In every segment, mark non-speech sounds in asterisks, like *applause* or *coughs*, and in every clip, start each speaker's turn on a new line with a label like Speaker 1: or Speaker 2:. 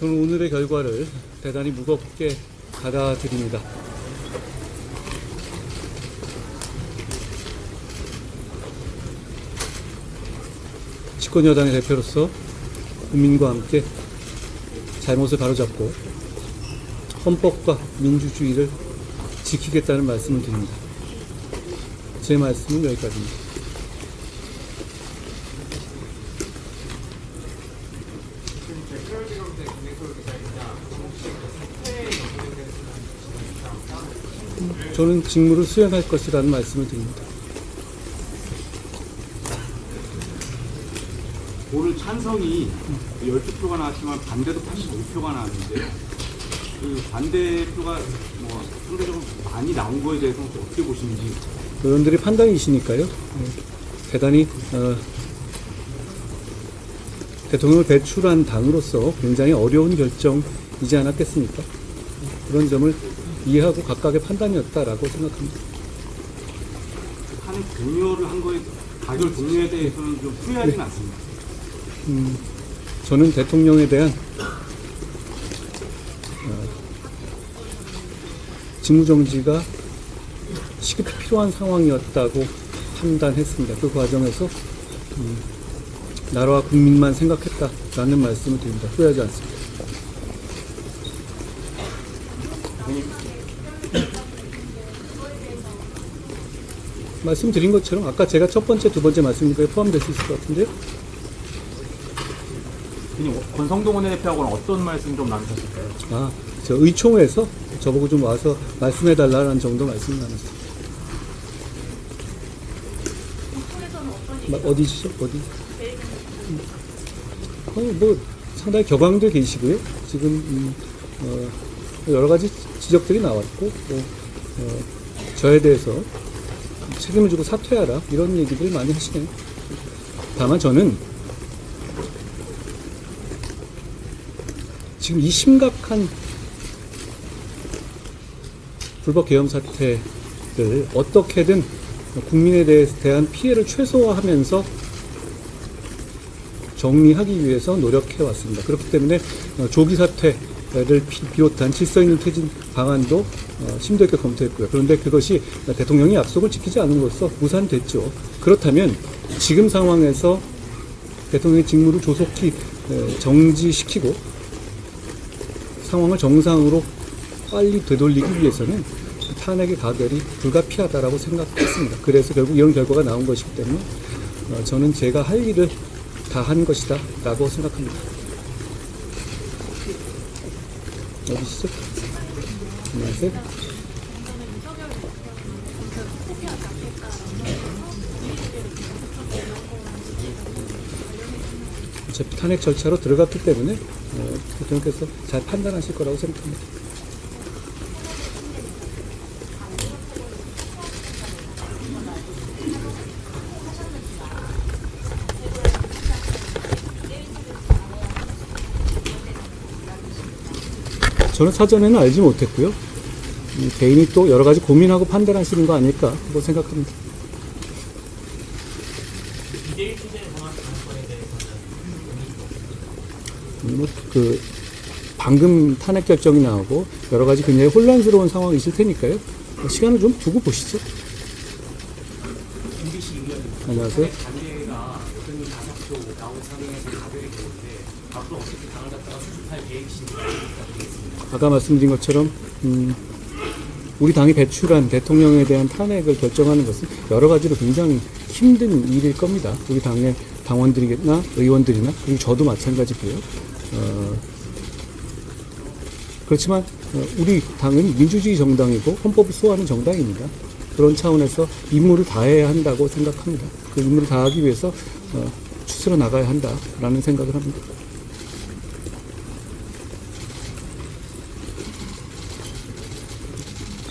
Speaker 1: 저는 오늘의 결과를 대단히 무겁게 받아들입니다. 집권여당의 대표로서 국민과 함께 잘못을 바로잡고 헌법과 민주주의를 지키겠다는 말씀을 드립니다. 제 말씀은 여기까지입니다. 저는 직무를 수행할 것이라는 말씀을 드립니다.
Speaker 2: 오늘 찬성이 12표가 나왔지만 반대도 85표가 나왔는데 그 반대표가 뭐 상대적으로 많이 나온 거에 대해서 어떻게 보시는지
Speaker 1: 의원들의 판단이시니까요. 네. 대단히 어, 대통령을 배출한 당으로서 굉장히 어려운 결정이지 않았겠습니까? 그런 점을 이해하고 각각의 판단이었다라고 생각합니다.
Speaker 2: 탄핵 종료를 한 거에 가결 종료에 대해서는 좀 후회하지는 않습니다.
Speaker 1: 저는 대통령에 대한 어, 직무정지가 시급히 필요한 상황이었다고 판단했습니다. 그 과정에서 음, 나라와 국민만 생각했다라는 말씀을 드립니다. 후회하지 않습니다. *coughs* 말씀드린 것처럼 아까 제가 첫 번째, 두 번째 말씀인 거에 포함될 수 있을 것 같은데요.
Speaker 3: 그냥 권성동 원내대표하고는 어떤 말씀 좀 나누셨을까요?
Speaker 1: 아, 저 의총에서 저보고 좀 와서 말씀해 달라는 정도 말씀 나눴어요. 마- 어디시죠? 어디? 어, 뭐 상당히 격앙돼 계시고요. 지금 음, 어, 여러 가지 지적들이 나왔고 또 어, 저에 대해서 책임을 지고 사퇴하라 이런 얘기들을 많이 하시네요. 다만 저는 지금 이 심각한 불법 계엄 사태를 어떻게든 국민에 대한 피해를 최소화하면서 정리하기 위해서 노력해 왔습니다. 그렇기 때문에 어, 조기 사퇴 를 비- 비롯한 있는 퇴진 방안도 어, 심도 있게 검토했고요. 그런데 그것이 대통령이 약속을 지키지 않음으로써 무산됐죠. 그렇다면 지금 상황에서 대통령의 직무를 조속히 에, 정지시키고 상황을 정상으로 빨리 되돌리기 위해서는 탄핵의 가결이 불가피하다라고 생각했습니다. 그래서 결국 이런 결과가 나온 것이기 때문에 어, 저는 제가 할 일을 다 한 것이다라고 생각합니다. 어디시죠? 안녕하세요. 어차피 탄핵 절차로 들어갔기 때문에 어, 대통령께서 잘 판단하실 거라고 생각합니다. 저는 사전에는 알지 못했고요. 이 개인이 또 여러 가지 고민하고 판단하시는 거 아닐까 뭐 생각합니다. 뭐, 그, 방금 탄핵 결정이 나오고 여러 가지 굉장히 혼란스러운 상황이 있을 테니까요. 뭐 시간을 좀 두고 보시죠. 안녕하세요.
Speaker 3: 단계가 대통령 다사표 나온 상황에서 가결이 되는데 앞으로 어떻게 당을 갖다가 수습할 계획이신지 부탁드리겠습니다.
Speaker 1: 아까 말씀드린 것처럼 음, 우리 당이 배출한 대통령에 대한 탄핵을 결정하는 것은 여러 가지로 굉장히 힘든 일일 겁니다. 우리 당의 당원들이나 의원들이나 그리고 저도 마찬가지고요. 어, 그렇지만 어, 우리 당은 민주주의 정당이고 헌법을 수호하는 정당입니다. 그런 차원에서 임무를 다해야 한다고 생각합니다. 그 임무를 다하기 위해서 어, 추스러 나가야 한다라는 생각을 합니다.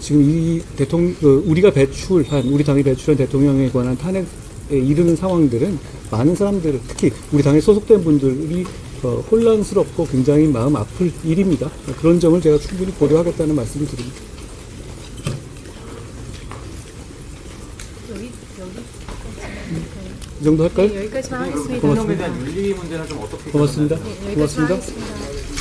Speaker 1: 지금 이 대통령, 그 우리가 배출한, 우리 당이 배출한 대통령에 관한 탄핵에 이르는 상황들은 많은 사람들, 특히 우리 당에 소속된 분들이 어, 혼란스럽고 굉장히 마음 아플 일입니다. 그런 점을 제가 충분히 고려하겠다는 말씀을 드립니다.
Speaker 4: 여기 여기
Speaker 1: 이 정도 할까요?
Speaker 4: 네, 여기까지만 하겠습니다.
Speaker 1: 고맙습니다.
Speaker 2: 대한 윤리 문제는 좀 어떻게
Speaker 1: 고맙습니다.
Speaker 4: 네,
Speaker 1: 고맙습니다.
Speaker 4: 하겠습니다.